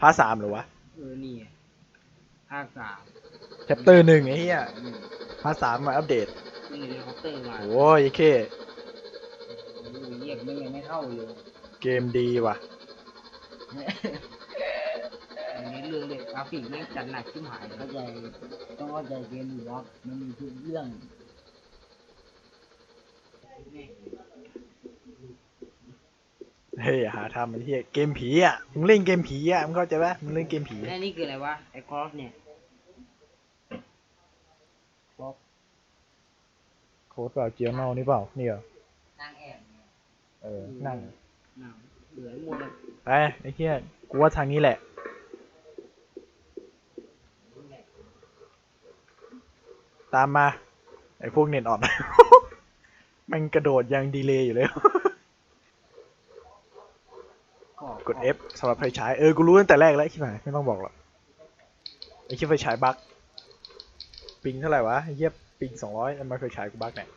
พาร์ทสามเหรอวะเออนี่ไงภาคสามแชปเตอร์หนึ่งไอ้เหี้ยพาร์ทสามมาอัปเดตนี่เฮลิคอปเตอร์มาโอ้ยเคโอ้ยเยี่ยมไม่ยังไม่เข้าเลยเกมดีว่ะ อันนี้เรื่องเด็กกราฟิกแม่งจัดหนักชิบหายเข้าใจต้องเข้าใจเกมอยู่ว่ามันมีทุกเรื่อง เฮ้ยอย่าหาทำไอ้เหี้ยเกมผีอะมึงเล่นเกมผีอะมึงเข้าใจปะมึงเล่นเกมผีไอ้นี่คืออะไรวะไอ้คอร์สเนี่ยโค้ดเปล่าเจียวนอนี่เปล่านี่เหรอนั่งแอบเนี่ยเออนั่งหนังเหลือหมดเลยไปไอ้เหี้ยกูว่าทางนี้แหละ ตามมา ไอ้พวกเน็ตออดมันกระโดดยังดีเลย์อยู่เลย ก่อกด F สำหรับไฟฉาย เออ กูรู้ตั้งแต่แรกแล้วไอ้ที่ไหนไม่ต้องบอกหรอก ไอ้ที่ไฟฉายบั๊กปิงเท่าไหร่วะไอ้เหี้ยปิงสองร้อยทำไมไฟฉายกูบั๊กเนี่ย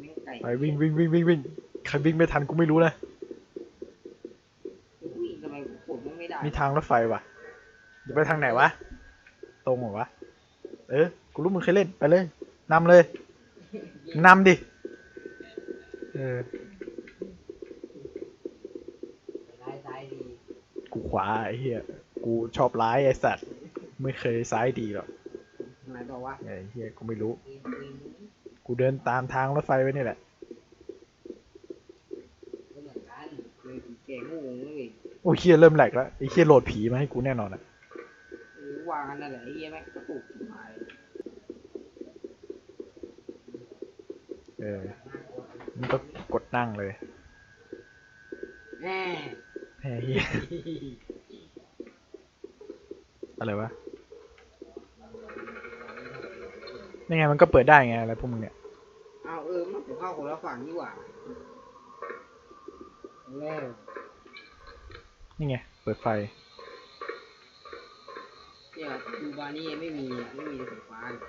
แม่งไก่ไปวิ่งวิ่งวิ่งวิ่งวิ่งใครวิ่งไม่ทันกูไม่รู้นะอุ้ยทำไมกูกดมันไม่ได้มีทางรถไฟว่ะจะไปทางไหนวะ ตรงเหรอวะ เออ กูรู้มึงเคยเล่น ไปเลยนำเลยนำดิ เออ ซ้ายซ้ายดี กู ขวาไอ้เหี้ยกูชอบร้ายไอ้สัตว์ไม่เคยซ้ายดีหรอกทำไมบอกว่าไอ้เหี้ยกูไม่รู้วิ่งวิ่งกูเดินตามทางรถไฟไว้นี่แหละก็เหมือนกันเลยผีแก่งูเลยโอ้ยเฮียเริ่มแหลกแล้วไอ้เฮียโหลดผีมาให้กูแน่นอนอะเออวางกันนั่นแหละไอ้เหี้ยแม่งกระตุกชิบหายเออมันก็กดนั่งเลยแหม แหมเฮียอะไรวะนี่ไงมันก็เปิดได้ไงอะไรพวกมึงเนี่ย เอาเออมันผมเข้าคนละฝั่งนี่หว่าแล้วนี่ไง เปิดไฟ เนี่ยดูบานี่ไม่มีอะไม่มีไฟฟ้าเลย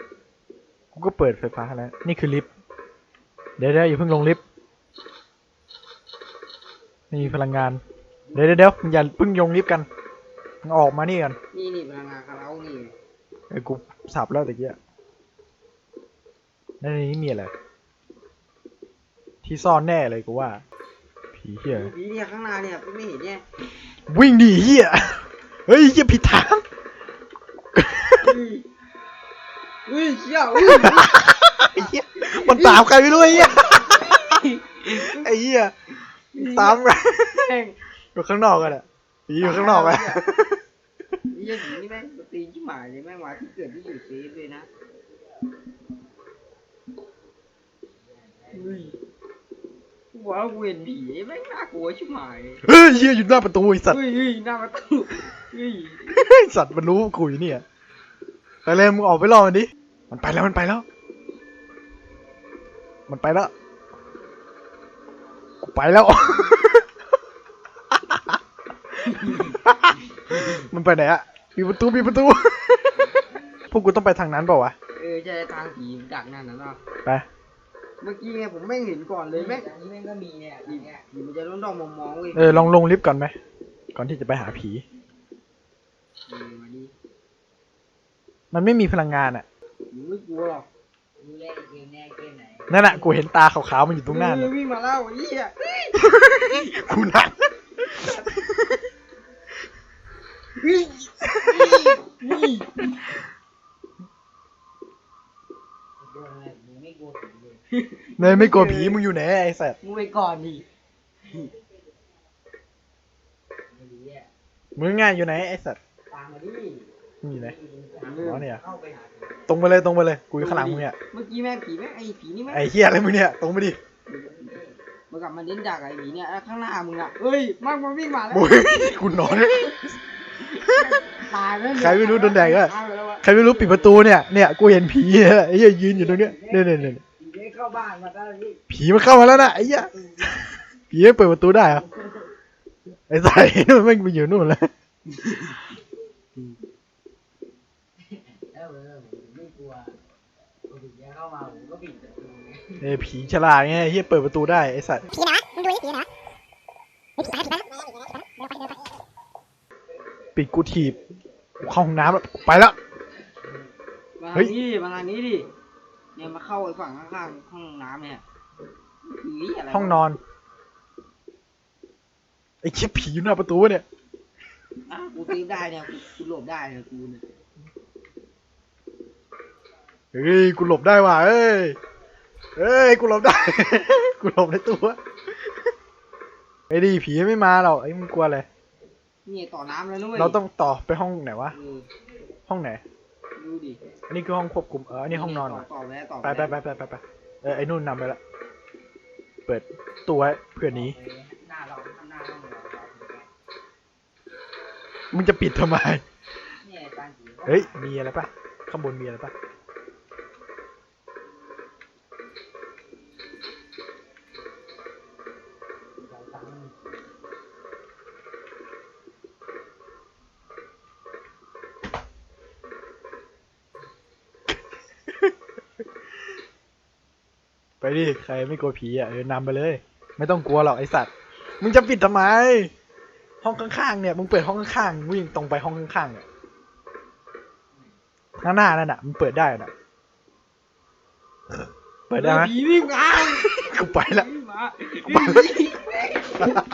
กูก็เปิดไฟฟ้าแล้ว นี่คือลิฟต์ เดี๋ยวเดี๋ยวอย่าเพิ่งลงลิฟต์ ไม่มีพลังงาน เดี๋ยวเดี๋ยวเดี๋ยวมึงอย่าเพิ่งลงลิฟต์กันมึงออกมานี่กันนี่นี่พลังงานคาราโอนี่ไงไอ้กูสับแล้วตะเกียแล้วในนี้มีอะไร ที่ซ่อนแน่เลยกูว่า ผีเหี้ย ผีเนี่ยข้างหน้าเนี่ยไม่เห็นเนี่ยวิ่งดีเหี้ย เฮ้ยเหี้ยผิดทาง อุ้ยอุ้ยเชี่ยอุ้ยไอ้เหี้ย มันตามใครไม่รู้ไอ้เหี้ย ไอ้เหี้ย ตามไปแม่ง อยู่ข้างนอกกันอะผีอยู่ข้างนอกอะไอ้เหี้ยผีนี่แม่งตีนชิบหายเลยแม่งมาที่เกิดที่อยู่เซฟเลยนะอุ้ยกูบอกว่ากูเห็นผีแม่งน่ากลัวชิบหายเฮ้ยเหี้ยอยู่หน้าประตูไอ้สัตว์เฮ้ยเฮ้ยหน้าประตูเฮ้ยไอ้สัตว์มันรู้กูอยู่เนี่ยไปเลยมึงออกไปรอมันดิมันไปแล้วมันไปแล้ว มันไปแล้วกูไปแล้ว มันไปไหนอะปิดประตูปิดประตู พวกกูต้องไปทางนั้นเปล่าวะ เออใช่ทางผีดักนั่นนะเนาะไป เมื่อกี้ไงผมแม่งเห็นก่อนเลยแม่งอันนี้แม่งก็มีเนี่ยผีเนี่ยผีมันจะต้องดองมองมองๆเว้ยเออลองลงลิฟต์ก่อนไหม ก่อนที่จะไปหาผี เออมาดิมันไม่มีพลังงานอะผีไม่กลัวหรอกรู้เล่นเกมเนี่ยเกมไหนนั่นอะกูเห็นตาขาวๆมันอยู่ตรงหน้าเอน่ะอวิ่งมาแล้วไอ้เหี้ยกูหนักวิ่งวิ่งโดนอะ ไรมึงไม่กลัวผีเลยเนยไม่กลัวผีมึงอยู่ไหนไอ้สัตว์มึงไปก่อนดิไม่ดีอะมึงง่ายอยู่ไหนไอ้สัตว์ตามมาดิมึงอยู่ไหนเอออ๋อเนี่ยเข้าไปหาผีตรงไปเลยตรงไปเลยกูอยู่ข้างหลังมึงเนี่ยเมื่อกี้แม่งผีแม่งไอ้ผีนี่แม่งไอ้เฮียอะไรมึงเนี่ยตรงไปดิมันกลับมาเล่นดักไอ้ผีเนี่ยแล้วข้างหน้ามึงอะเอ้ยมันมันวิ่งมาแล้ว โอ้ยกูนอน ตายแล้วใครไม่รู้โดนแดกอะตายไปแล้วอะใครไม่รู้ปิดประตูเนี่ย เนี่ยกูเห็นผีเนี่ยไอ้เหี้ยยืนอยู่ตรงเนี้ยเนี่ยเนี่ยเนี่ยผีได้เข้าบ้านมาได้พี่ผีมันเข้ามาแล้วนะไอ้เหี้ยผีมันเปิดประตูได้เหรอไอ้ใส่มันไม่งไปอยู่นู่นแล้วเออเออผมไม่กลัวผมถึงจะเข้ามาผมก็ปิดประตูไงเอ้ยผีฉลาดไงไอ้เหี้ยเปิดประตูได้ไอ้สัตว์ผีนะมึงดูนี่ผีนะปิดกูถีบกู เข้าห้องน้ำแล้วไปแล้ว มาเฮ้ทาย งนี้ดิมาทางนี้ดิเนี่ยมาเข้าไอ้ฝั่งข้างๆห้องน้ำเนี่ยผีอะไรวะห้องนอนไอ้เชี่ยผีอยู่หน้าประตูเนี่ยอะกูตีได้เนี่ยกูกูหลบได้เนี่ยกูเนี่ยเฮ้ยกูหลบได้ว่ะเอ้ยเอ้ยกูหลบได้ กูหลบในตัวไอ้ดิผีไม่มาหรอกไอ้มึงกลัวอะไร นี่ต่อน้ำแล้วนุ้ยเราต้องต่อไปห้องไหนวะ เออห้องไหน ดูดิอันนี้คือห้องควบคุม เออ อันนี้ห้องนอนต่ว่ะต่อไปแล้วต่อไปไปไปไปไปไปเออ ไอ้นู่นนำไปละ เปิดตัวไว้เพื่อนหนี้ หน้าเราหน้าเราเราเราถึงไงมึงจะปิดทำไม เนี่ยการผีเฮ้ย มีอะไรปะข้างบนมีอะไรปะ ไปดิ ใครไม่กลัวผีอะเออนำไปเลย ไม่ต้องกลัวหรอกไอสัตว์ มึงจะปิดทำไม ห้องข้างๆเนี่ย มึงเปิดห้องข้างๆวิ่งตรงไปห้องข้างๆเนี่ยข้างหน้านั่นน่ะมึงเปิดได้น่ะ เปิดได้ไหมผีวิ่งมากูไปละ วิ่งมากูไปละ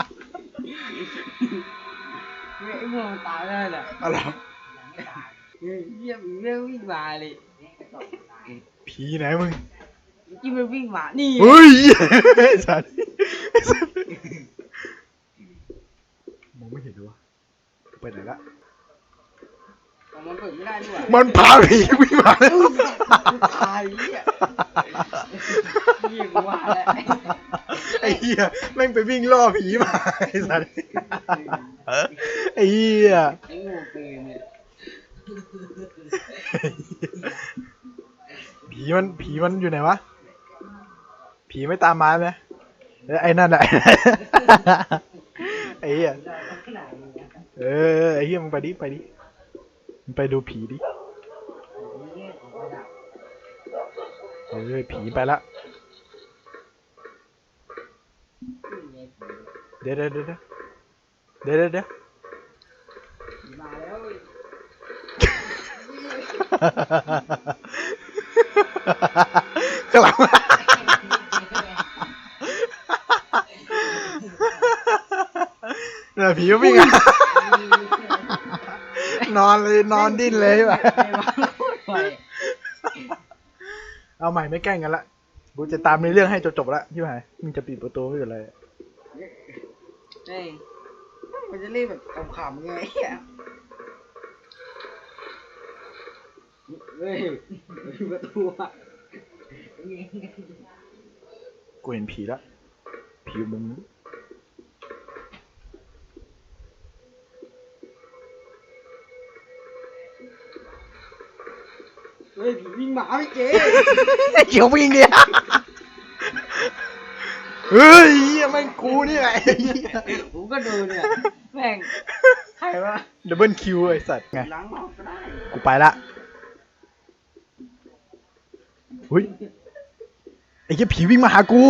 เฮ้ยไอ้พวกมันตายแล้วน่ะอะไรยังไม่ตายเฮ้ยเหี้ยผีแม่งวิ่งมาเลยเนี่ยกระจกตายผีไหนมึง เมื่อกี้มันวิ่งมา นี่ เฮ้ยไอ้สัตว์ไอ้สัตว์มองไม่เห็นด้วยวะไปไหนละแต่มันเปิดไม่ได้ด้วย มันพาผีวิ่งมาแล้วตายเหี้ยเหี้ยกูว่าแล้ว ไอ้เหี้ยแม่งไปวิ่งล่อผีมาไอ้สัตว์ไอ้เหี้ยไอ้โง่เกินเนี่ยผีมันผีมันอยู่ไหนวะ ผีไม่ตามมาไหมเอ้ยไอ้นั่นแหละไอ้เหี้ยเราต้องขนาดนี้นะเออไอ้เหี้ยมึงไปดิไปดิมึงไปดูผีดินี่ของระดับเออผีไปละนี่ไงผีเดี๋ยวเดี๋ยวเดี๋ยวเดี๋ยวเดี๋ยวเดี๋ยวผีมาแล้วเว้ยข้า นี่ยผีก็วิ่งอะนอนเลยนอนดิ้นเลยแบบไอ้บ้าโคตรไวเอาใหม่ไม่แกล้งกันละกูจะตามในเรื่องให้จบๆละที่ไหนมึงจะปิดประตูไม่เป็นไรเฮ้ยมันจะเล่นแบบขำๆไงเหี้ยเฮ้ยประตูอะกูเห็นผีละผีอยู่มุมนู้ ฮ้ยผีวิ่งมาพี่เจ๊ไอ้เขียววิ่งเนี่ยเฮ้ยเหี้ยแม่งกูนี่แหละผมก็ดูเนี่ยแม่งใครวะดับเบิลคิวไอ้สัตว์ไง ล้างหลอกก็ได้กูไปละเฮ้ย ไอ้เหี้ยผีวิ่งมาหากู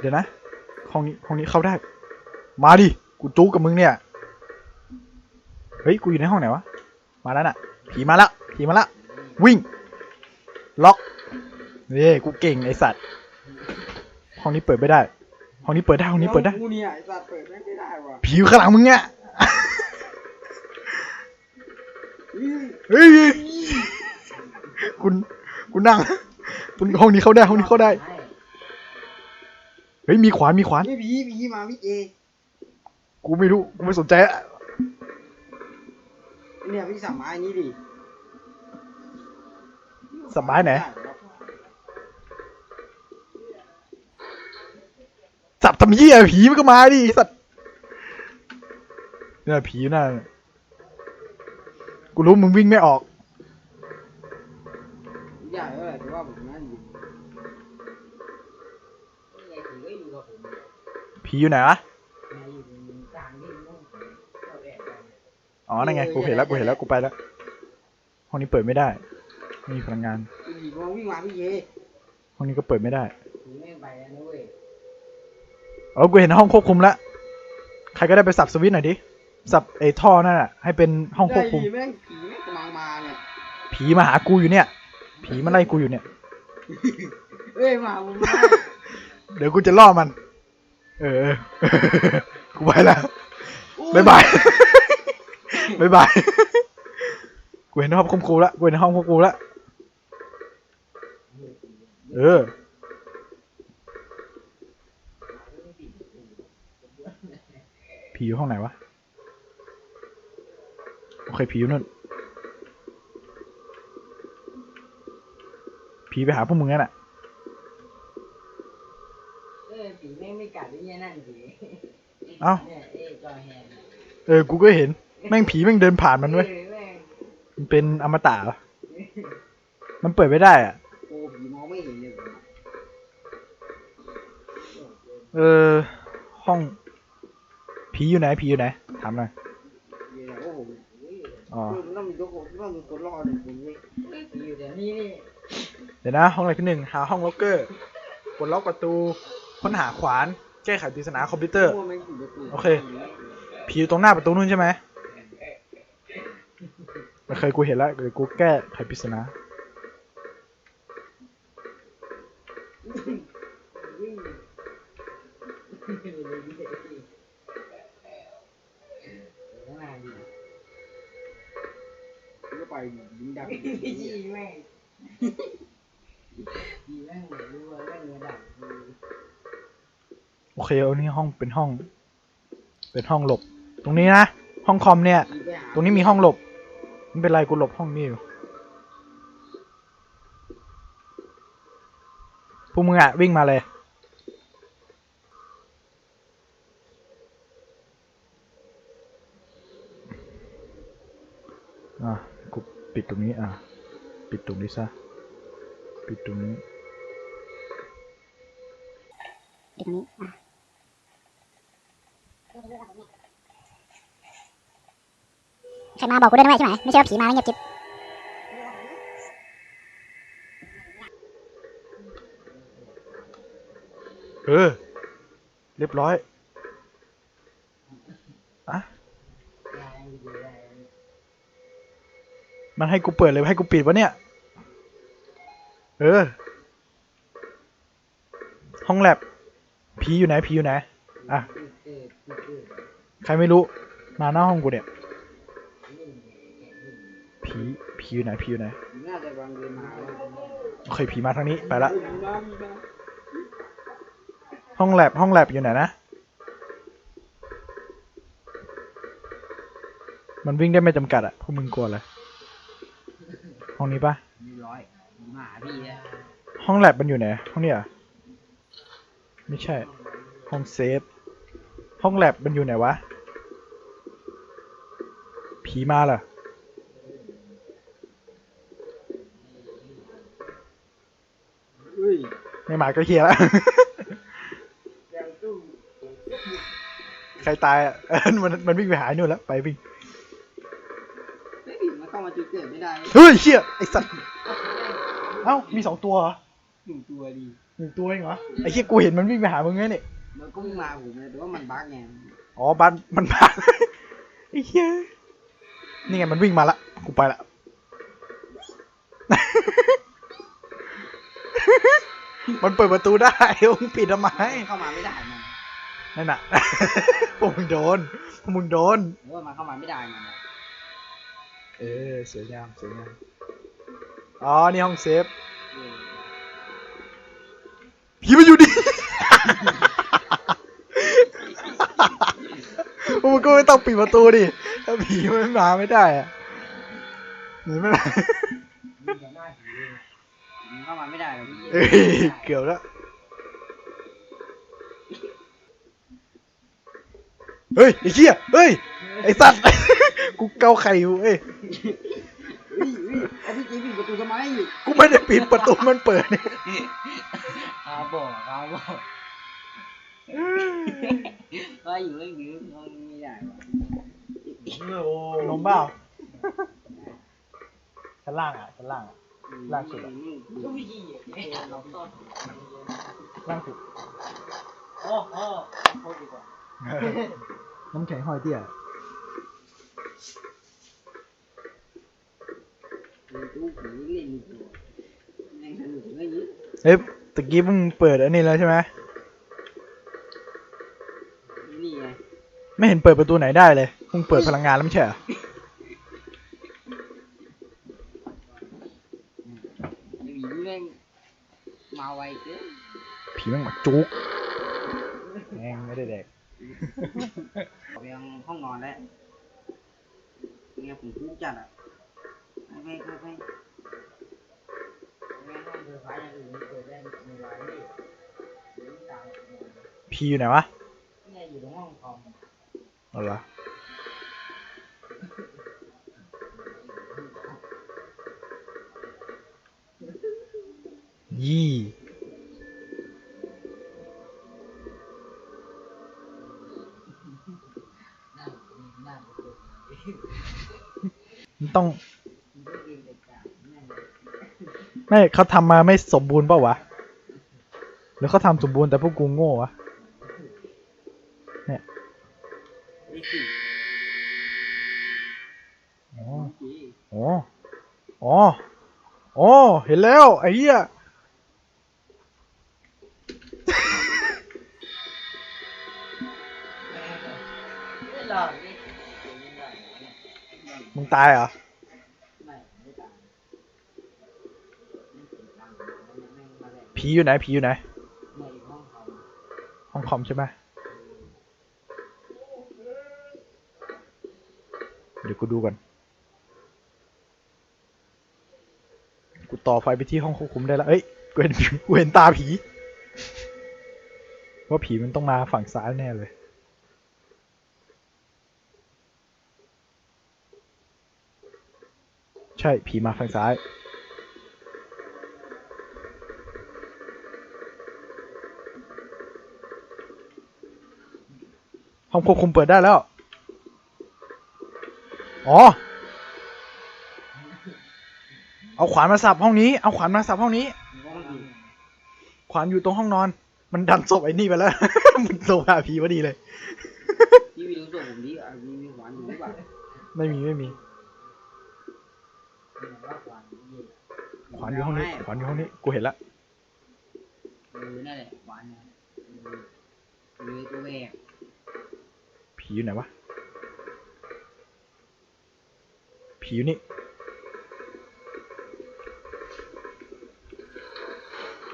เดี๋ยวนะ ห้องนี้ ห้องนี้เข้าได้ มาดิ กูจู้กับมึงเนี่ย เฮ้ย กูอยู่ในห้องไหนวะ มาแล้วน่ะ ผีมาละ ผีมาละวิ่ง ล็อกนี่กูเก่งไอสัตว์ห้องนี้เปิดไม่ได้ ห้องนี้เปิดได้ห้องนี้เปิดได้กูเนี่ยไอ้สัตว์เปิดไม่ได้ว่ะผีอยู่ข้างหลังมึงเนี่ยเฮ้ยเฮ้ยคุณคุณนั่งคุณห้องนี้เข้าได้ห้องนี้เข้าได้เฮ้ยมีขวานมีขวานนี่ผีผีมาพี่เจกูไม่รู้กูไม่สนใจอะเนี่ยพี่สามไม้นี้ดิ สบายไหนจับทำเหี้ยผีมันก็มาดิสัตว์เนี่ยผีน่ะกูรู้มึงวิ่งไม่ออกใหญ่เลยแต่ว่าผมนั่นผีอยู่ไหนวะอ๋อนั่นไงกูเห็นแล้วกูเห็นแล้วกูไปแล้วห้องนี้เปิดไม่ได้ ม่มีพลังงานผีมาวิ่งมาพี่เจห้องนี้ก็เปิดไม่ได้ผีแม่งไปแล้วนะเว้ยเออกูเห็นห้องควบคุมแล้วใครก็ได้ไปสับสวิตช์หน่อยดิสับไอ้ท่อนั่นน่ะให้เป็นห้องควบคุม ได้ดิแม่งผีแม่งกำลังมาเนี่ยผีมาหากูอยู่เนี่ย ผีมาไล่กูอยู่เนี่ย เอ้ยมาผมมาเดี๋ยวกูจะล่อมัน เออ กูไปแล้วบ๊ายบายบ๊ายบาย กูเห็นห้องควบคุมแล้วกูเห็นห้องควบคุมแล้วเออ ผีอยู่ห้องไหนวะ โอเค ผีอยู่นู่น ผีไปหาพวกมึงนั่นน่ะเออผีแม่งไม่กัดด้วยเนี่ยนั่นผีเอ้า เนี่ยเอ้จอแฮนเออ กูก็เห็น แม่งผีแม่งเดินผ่านมันเว้ยออแม่งมันเป็นอมตะเหรอมันเปิดไม่ได้อะ เออ ห้อง ผีอยู่ไหน ผีอยู่ไหน ถามหน่อยเดี๋ยวโอ้โหอ๋อ มันต้องมีตัวคนต้องมีคนรอดเลยผมเว้ยผีอยู่เดี๋ยวนี้นี่เดี๋ยวนะ ห้องอะไรที่หนึ่งหาห้องล็อกเกอร์กดล็อกประตู ค้นหาขวาน แก้ไขปริศนาคอมพิวเตอร์ พวกแม่งผีตัวกูโอเค ผีอยู่ตรงหน้าประตูนู่นใช่ไหมไม่เคยกูเห็นแล้วเดี๋ยวกูแก้ไขปริศนา ไปยิงดักผีแม่งผีแม่งเหมือนรู้ว่าแม่งระดับโอเคเอานี่ห้องเป็นห้อง เป็นห้องหลบ ตรงนี้นะ ห้องคอมเนี่ย ตรงนี้มีห้องหลบไม่เป็นไรกูหลบห้องนี้อยู่พวกมึงอะวิ่งมาเลย อะ ปิดตรงนี้อะ ปิดตรงนี้ซะ ปิดตรงนี้ ปิดตรงนี้อะใครมาบอกกูด้วยนะเว้ยใช่ไหมไม่ใช่ว่าผีมาแล้วเงียบจิ๊บเออ เรียบร้อย อะ ยายอยู่ได้ มันให้กูเปิดเลยให้กูปิดวะเนี่ย เออ ห้องแลบผีอยู่ไหนผีอยู่ไหน อะ ใครไม่รู้ มาหน้าห้องกูเนี่ยผีผีอยู่ไหนผีอยู่ไหนโอเคผีมาทางนี้ไปละ ห้องแลบห้องแลบอยู่ไหนนะ มันวิ่งได้ไม่จำกัดอะพวกมึงกลัวเลย ห้องนี้ปะมีร้อยผีมาหาพี่เนี่ยห้องแลบมันอยู่ไหน ห้องนี้เหรอะไม่ใช่ ห้องเซฟ ห้องแลบมันอยู่ไหนวะ ผีมาเหรอเฮ้ยไม่มาก็เฮียแล้วยังตู้ ใครตายอะเออมันมันวิ่งไปหาไอ้นู่นแล้ว ไปวิ่งเฮ้ยผีมัน เข้ามาจุดเกิดไม่ได้เฮ้ยเฮียไอสัตว์เอ้ามีสองตัวเหรอหนึ่งตัวดีหนึ่งตัวเองเหรอไอ้เฮียกูเห็นมันวิ่งไปหามึงไงเนี่ยมันก็มาผมเลยแต่ว่ามันบั๊กไงอ๋อบ้านมันบ้านไอ้เหี้ยนี่ไงมันวิ่งมาละกูไปละมันเปิดประตูได้มึงปิดทำไมเข้ามาไม่ได้มันนั่นน่ะพวกมึงโดนพวกมึงโดนหรือว่ามันเข้ามาไม่ได้มันอะ เออสวยงามสวยงามอ๋อ นี่ห้องเซฟผีมันอยู่ดิพวกมึงก็ไม่ต้องปิดประตูดิ ถ้าผีมันมาไม่ได้อะหนีไม่ได้มีแต่หน้าผีมันเข้ามาไม่ได้หรอกพี่เอ้ยเกือบแล้ว เฮ้ยไอ้เหี้ย เฮ้ย ไอ้สัตว์ กูเกาไข่อยู่เอ้ยเฮ้ยเฮ้ยเอาพี่จีปิดประตูทำไมกูไม่ได้ปิดประตูมันเปิดเนี่ยอาบอกอาบอกก็อยู่ไม่ยืมมันไม่ได้วะนมเปล่าชั้นล่างอะชั้นล่างอะล่าสุดอะก็ไม่ดีอะเราต้นล่างสุดโอ้โหโคตรดีกว่า น้ำแข็งห้อยเตี้ยดูตู้ผี เล่นมีตัวแม่งสนุกเลยยิ่งเอ้ยตะกี้มึงเปิดอันนี้แล้วใช่ไหมนี่ไงไม่เห็นเปิดประตูไหนได้เลยมึงเปิดพลังงานแล้วไม่ใช่เหรอไอ้ผีนี่แม่งมาไวเกินผีแม่งมาจุกแม่งไม่ได้แดกออกไปยังห้องนอนแล้ว เนี่ยผมคุ้จัดอะไปไปไปไปแม่งห้องเธอฟ้าอย่างอื่นไม่เปิดได้ในไลน์นี่เดี๋ยวตามผีอยู่ไหนวะเนี่ยอยู่ตรงห้องคอมเอาเหรอยี่ ต้อง ไม่เขาทำมาไม่สมบูรณ์เปล่าวะ หรือเขาทำสมบูรณ์แต่พวกกูโง่วะเลขสี่อ๋อโอเคอ๋ออ๋ออ๋อเห็นแล้ว ไอ้เหี้ยไม่หลอกนี่ไม่หลอกเนี่ยมึงตายเหรอ ไม่ไม่ตามไม่ติดตามแม่งมาแหลก ผีอยู่ไหนผีอยู่ไหนในห้องคอมห้องคอมใช่ไหมเดี๋ยวกูดูก่อนกูต่อไฟไปที่ห้องควบคุมได้แล้วเอ้ยกูเห็นผีกูเห็นตาผี ว่าผีมันต้องมาฝั่งซ้ายแน่เลยใช่ผีมาฝั่งซ้าย ห้องควบคุมเปิดได้แล้ว อ๋อ เอาขวานมาสับห้องนี้ เอาขวานมาสับห้องนี้ห้องสี่ขวานอยู่ตรงห้องนอน มันดันศพไอ้นี่ไปแล้ว มันโซหาผีพอดีเลยพี่วิวส่งผมดิอะมีมีหวานอยู่หรือเปล่าไม่มีไม่มีเนี่ยว่าควันนี่ขวานอยู่ห้องนี้ ขวานอยู่ห้องนี้ กูเห็นละ เออนั่นแหละหวานนะเออเลยตัวแหวก ผีอยู่ไหนวะ ผีอยู่นี่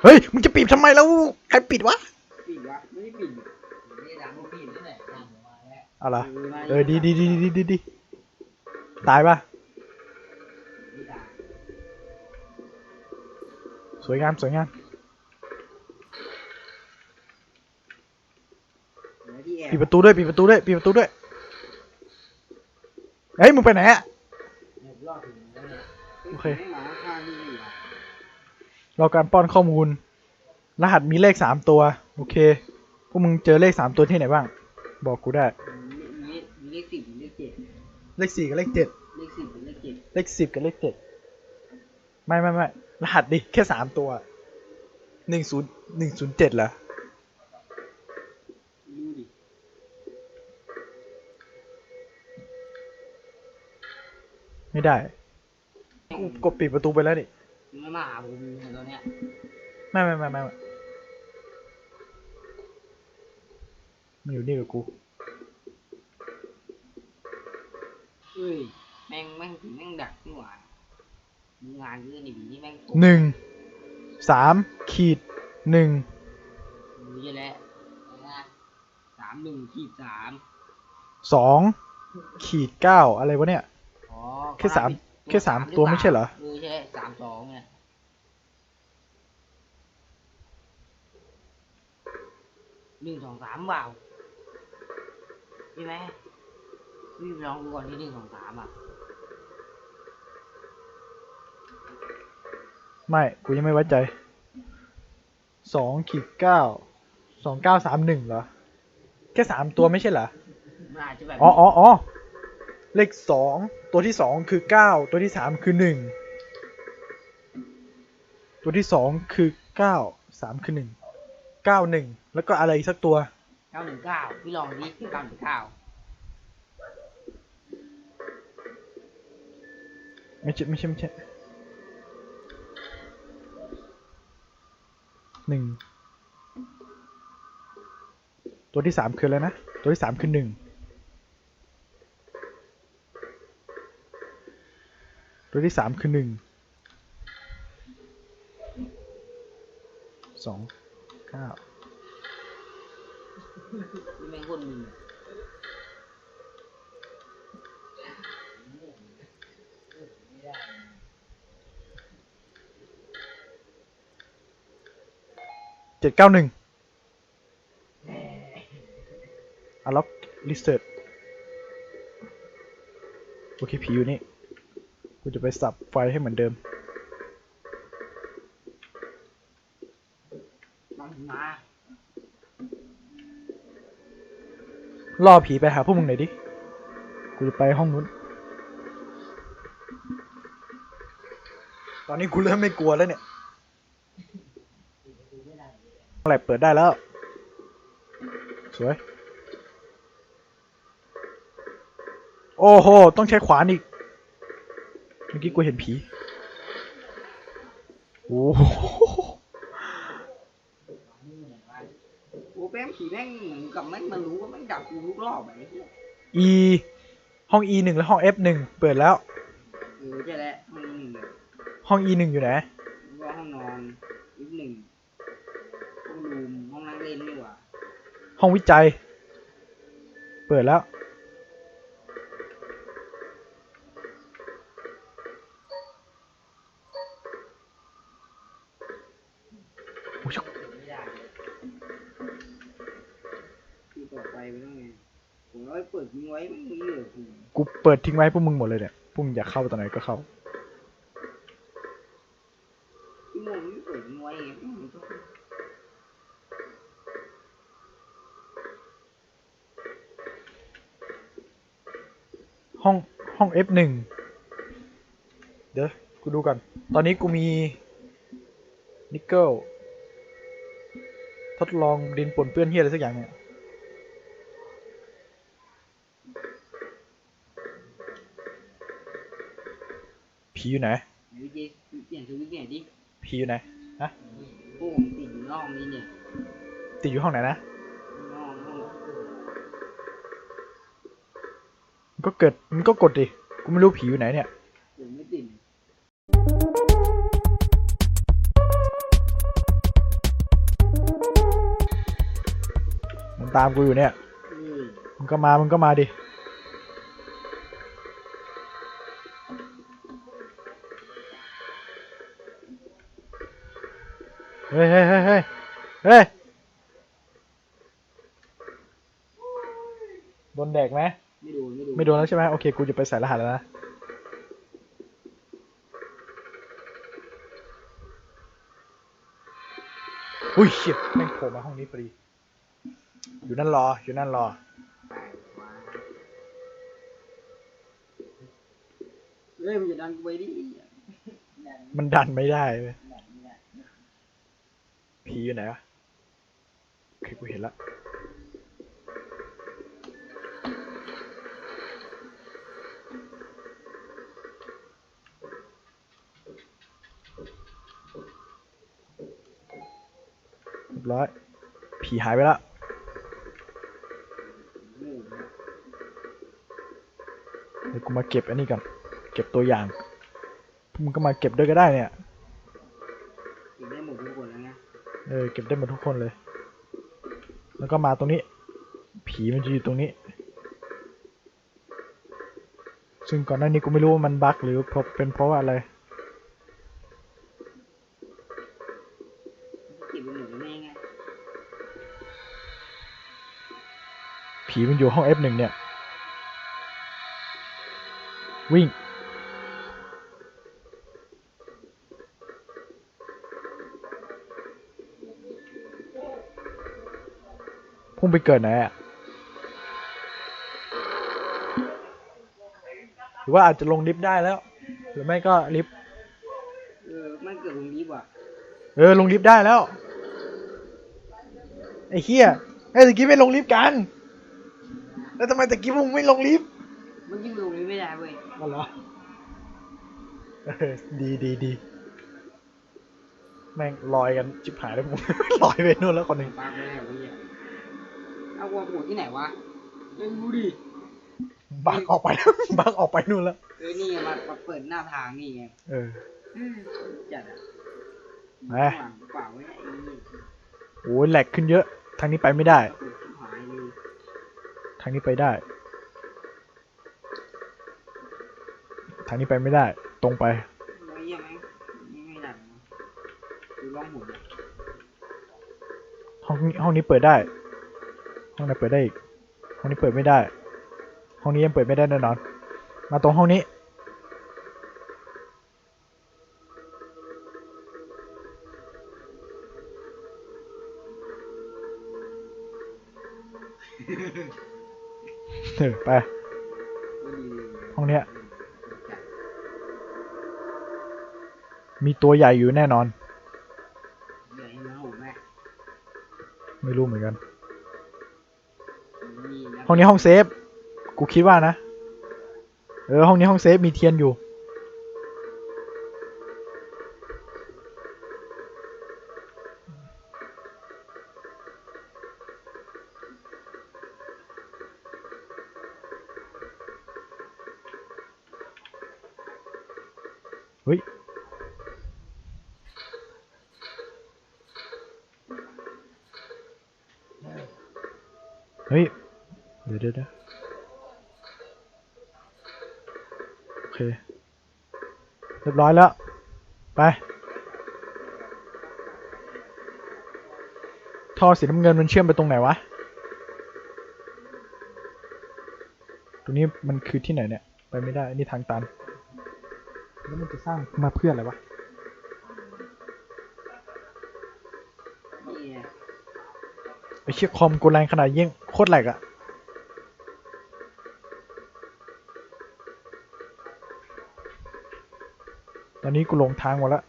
เฮ้ย มึงจะปิดทำไมแล้ว ใครปิดวะ ปิดวะไม่ได้ปิดไม่ได้ดังพวกพี่นั่นแหละดังออกมาแล้วเอาล่ะมาเออ ดีดีดีดีดีดีตายปะไม่ดังสวยงาม สวยงาม เดี๋ยวที่แอบ ปิดประตูด้วยปิดประตูด้วยปิดประตูด้วยเฮ้ยมึงไปไหนอะเนี่ยรอดถึงแล้วเนี่ยโอเคให้หมาข้างๆนี่อยู่อะรอการป้อนข้อมูล รหัสมีเลขสามตัว โอเคพวกมึงเจอเลขสามตัวที่ไหนบ้าง บอกกูได้ มีมีเลขสิบมีเลขเจ็ดเลขสี่กับเลขเจ็ดเลขสิบกับเลขเจ็ดเลขสิบกับเลขเจ็ดไม่ไม่ไม่รหัสดิแค่สามตัวหนึ่งศูนย์หนึ่งศูนย์เจ็ดเหรอ ไม่ได้ กูกดปิดประตูไปแล้วนี่มันไม่มาหาผมเหมือนตอนเนี้ยไม่ไม่ไม่ไม่ไม่มันอยู่นี่กับกูเอ้ยแม่งแม่งถึงแม่งดักนี่หว่ามึงงานเยอะนี่บีนี่แม่งหนึ่ง สาม ขีด หนึ่งดูเยอะแล้วนะสามหนึ่งขีดสาม สอง ขีดเก้าอะไรวะเนี่ย อ๋อแค่สามเขนับแค่สามตัวไม่ใช่เหรอ เออใช่สามสองเนี่ยหนึ่งสองสามเปล่าใช่ไหมพี่ลองดูก่อนที่หนึ่งสองสามอะไม่กูยังไม่ไว้ใจสองขีดเก้าสองเก้าสามหนึ่งเหรอ แค่สามตัวไม่ใช่เหรอมันอาจจะแบบ อ๋ออ๋ออ๋อเลขสอง ตัวที่สองคือเก้าตัวที่สามคือหนึ่งตัวที่สองคือเก้าสามคือหนึ่งเก้าหนึ่งแล้วก็อะไรอีกสักตัวเก้าหนึ่งเก้าพี่ลองดิเก้าหนึ่งเก้าไม่ใช่ไม่ใช่ไม่ใช่หนึ่งตัวที่สามคืออะไรนะ ตัวที่สามคือหนึ่ง ตัวที่สามคือหนึ่งสองเก้าแม่งคนมึงเจ็ดเก้าหนึ่งอะล็อกลิสเตอร์โอเคผีอยู่นี่ กูจะไปสับไฟให้เหมือนเดิมล่อผีไปหาพวกมึงหน่อยดิ กูจะไปห้องนู้น ตอนนี้กูเริ่มไม่กลัวแล้วเนี่ยอะไรเปิดได้แล้ว สวย โอ้โห ต้องใช้ขวานอีก เมื่อกี้กูเห็นผี โอ้โหโอ้แป้งผีแม่งเหมือนกับแม่งมันรู้ว่าแม่งดักกูทุกรอบอะไอ้เหี้ย E ห้อง E หนึ่งและห้อง F หนึ่งเปิดแล้ว เออใช่แล้วห้องหนึ่งเลยห้อง E หนึ่งอยู่ไหนแล้วก็ห้องนอนอีกหนึ่งห้องรูมห้องนั่งเล่นนี่หว่าห้องวิจัย เปิดแล้ว โอ้ย ไม่ได้ที่ต่อไปเป็นยังไงผมเอาไปเปิดทิ้งไว้ไม่มีเลยคุณ กูเปิดทิ้งไว้ให้พวกมึงหมดเลยเนี่ยพวกมึงอยากเข้าตอนไหนก็เข้าที่โมงไม่เปิดทิ้งไว้ไงห้องห้อง F หนึ่งเดี๋ยวกูดูกัน ตอนนี้กูมีนิกเกิลทดลองดินปนเปื้อนเฮียอะไรสักอย่างเนี่ย ผีอยู่ไหนวิธีเปลี่ยนสวิตช์เนี่ยดิผีอยู่ไหนฮะพวกผมติดอยู่นอกนี้เนี่ยติดอยู่ห้องไหนนะนอกห้องมันก็เกิดมันก็กดดิกูไม่รู้ผีอยู่ไหนเนี่ยผมไม่ติดมันตามกูอยู่เนี่ยเออมึงก็มามึงก็มาดิ เฮ้ยเฮ้ยเฮ้ยเฮ้ยเฮ้ยโดนแดกไหมไม่โดนไม่โดนไม่โดนแล้วใช่ไหมโอเค กูจะไปใส่รหัสแล้วนะอุ้ยเชี่ยแม่งโผล่มาห้องนี้พอดี อยู่นั่นรอ อยู่นั่นรอ เฮ้ยมันจะดันกูไปดิ มันดันไม่ได้เว้ย ผีอยู่ไหนวะโอเคกูเห็นละเรียบร้อย ผีหายไปละเดี๋ยวกูมาเก็บอันนี้ก่อน เก็บตัวอย่างมึงก็มาเก็บด้วยก็ได้เนี่ย ติดได้หมดทุกคนแล้วไง เออเก็บได้หมดทุกคนเลย แล้วก็มาตรงนี้ ผีมันจะอยู่ตรงนี้ ซึ่งก่อนหน้านี้กูไม่รู้ว่ามันบั๊กหรือเพราะเป็นเพราะว่าอะไรเก็บไปหมดแล้วแม่ไงผีมันอยู่ห้อง F1 เนี่ย วิ่ง งไปเกิดไหนอะหรือว่าอาจจะลงลิฟต์ได้แล้ว หรือไม่ก็ลิฟต์เออมันเกิดตรงนี้ว่ะเออลงลิฟต์ได้แล้ว ไอ้เฮียไอ้ตะกี้ไม่ลงลิฟต์กัน แล้วทำไมตะกี้มึงไม่ลงลิฟต์มันยิ่งลงนี้ไม่ได้เว้ยอ๋อเหรอเออดีดีดีแม่งลอยกันจิบหายแล้วผมลอยไปนู่นแล้วคนหนึ่งปากไม่ได้วะเนี่ย เอาวัวกูที่ไหนวะเอ้ยดูดิบักออกไปแล้วบักออกไปนู่นแล้ว เอ้ยนี่ไงมามาเปิดหน้าทางนี่ไงเออ อืมจัดอะไปข้างหลังเปล่าไว้ไอ้นี่โอ้ยแหลกขึ้นเยอะ ทางนี้ไปไม่ได้ เปิดชิบหายเลยทางนี้ไปได้ ทางนี้ไปไม่ได้ ตรงไป ไอ้เหี้ยแม่งนี่ไม่ดังนะดูล่องหุ่นดิห้องนี้ห้องนี้เปิดได้ ห้องไหนเปิดได้อีก ห้องนี้เปิดไม่ได้ ห้องนี้ยังเปิดไม่ได้แน่นอน มาตรงห้องนี้ เออไปก็ดีห้องเนี้ย มีตัวใหญ่อยู่แน่นอนใหญ่นะโหแม่ไม่รู้เหมือนกันนี่นะ ห้องนี้ห้องเซฟ กูคิดว่านะ เออ ห้องนี้ห้องเซฟมีเทียนอยู่ เฮ้ย เฮ้ย เดี๋ยวเดี๋ยวเดี๋ยวโอเค เรียบร้อยแล้ว ไปท่อสีน้ำเงินมันเชื่อมไปตรงไหนวะ ตรงนี้มันคือที่ไหนเนี่ย ไปไม่ได้ นี่ทางตัน แล้วมันจะสร้างมาเพื่ออะไรวะนี่ไงไอเชี่ยคอมกูแรงขนาดยิ่งโคตรแหลกอะต อนนี้กูหลงทางหมดละ